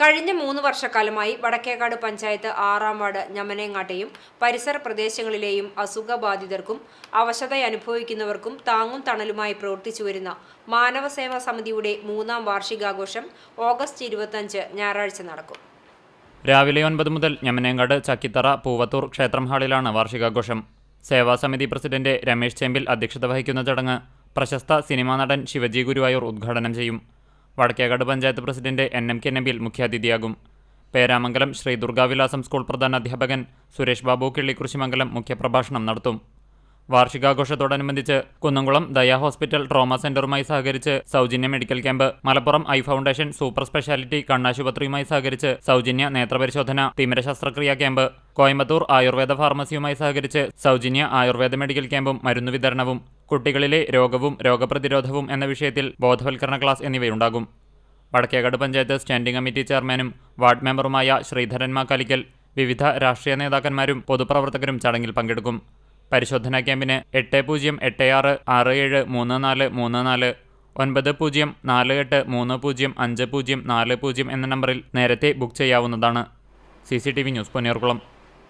കഴിഞ്ഞ മൂന്ന് വർഷക്കാലമായി വടക്കേക്കാട് പഞ്ചായത്ത് ആറാം വാർഡ് ഞമനേങ്ങാട്ടെയും പരിസര പ്രദേശങ്ങളിലെയും അസുഖബാധിതർക്കും അവശത അനുഭവിക്കുന്നവർക്കും താങ്ങും തണലുമായി പ്രവർത്തിച്ചു വരുന്ന മാനവസേവാ സമിതിയുടെ മൂന്നാം വാർഷികാഘോഷം ഓഗസ്റ്റ് ഇരുപത്തഞ്ച് ഞായറാഴ്ച നടക്കും. രാവിലെ ഒൻപത് മുതൽ ഞമനേങ്ങാട് ചക്കിത്തറ പൂവത്തൂർ ക്ഷേത്രം ഹാളിലാണ് വാർഷികാഘോഷം. സേവാസമിതി പ്രസിഡന്റ് രമേശ് ചേമ്പിൽ അധ്യക്ഷത വഹിക്കുന്ന ചടങ്ങ് പ്രശസ്ത സിനിമാ നടൻ ശിവജി ഗുരുവായൂർ ഉദ്ഘാടനം ചെയ്യും. Vadakkekad panchayat president N M K Nabeel മുഖ്യാതിഥിയാകും. പേരാമംഗലം ശ്രീ ദുർഗാവിലാസം സ്കൂൾ പ്രധാന അധ്യാപകൻ സുരേഷ് ബാബു കിള്ളിക്കുറിശിമംഗലം മുഖ്യപ്രഭാഷണം നടത്തും. വാർഷികാഘോഷത്തോടനുബന്ധിച്ച് കുന്നംകുളം ദയ ഹോസ്പിറ്റൽ ട്രോമ സെന്ററുമായി സഹകരിച്ച് സൗജന്യ medical camp Malappuram eye foundation super speciality കണ്ണാശുപത്രിയുമായി സഹകരിച്ച് സൗജന്യ നേത്രപരിശോധന തിമിര ശസ്ത്രക്രിയാ ക്യാമ്പ് കോയമ്പത്തൂർ ആയുർവേദ ഫാർമസിയുമായി സഹകരിച്ച് സൗജന്യ ആയുർവേദ മെഡിക്കൽ ക്യാമ്പും മരുന്ന് വിതരണവും. കുട്ടികളിലെ രോഗവും രോഗപ്രതിരോധവും എന്ന വിഷയത്തിൽ ബോധവൽക്കരണ ക്ലാസ് എന്നിവയുണ്ടാകും. വടക്കേകാട് പഞ്ചായത്ത് സ്റ്റാൻഡിംഗ് കമ്മിറ്റി ചെയർമാനും വാർഡ് മെമ്പറുമായ ശ്രീധരൻ മാക്കാലിക്കൽ വിവിധ രാഷ്ട്രീയ നേതാക്കന്മാരും പൊതുപ്രവർത്തകരും ചടങ്ങിൽ പങ്കെടുക്കും. പരിശോധനാ ക്യാമ്പിന് എട്ട് പൂജ്യം എട്ട് ആറ് ആറ് ഏഴ് മൂന്ന് നാല് മൂന്ന് നാല് ഒൻപത് പൂജ്യം നാല് എട്ട് മൂന്ന് പൂജ്യം അഞ്ച് പൂജ്യം നാല് പൂജ്യം എന്ന നമ്പറിൽ നേരത്തെ ബുക്ക് ചെയ്യാവുന്നതാണ്. C C T V news Ponniyarkulam.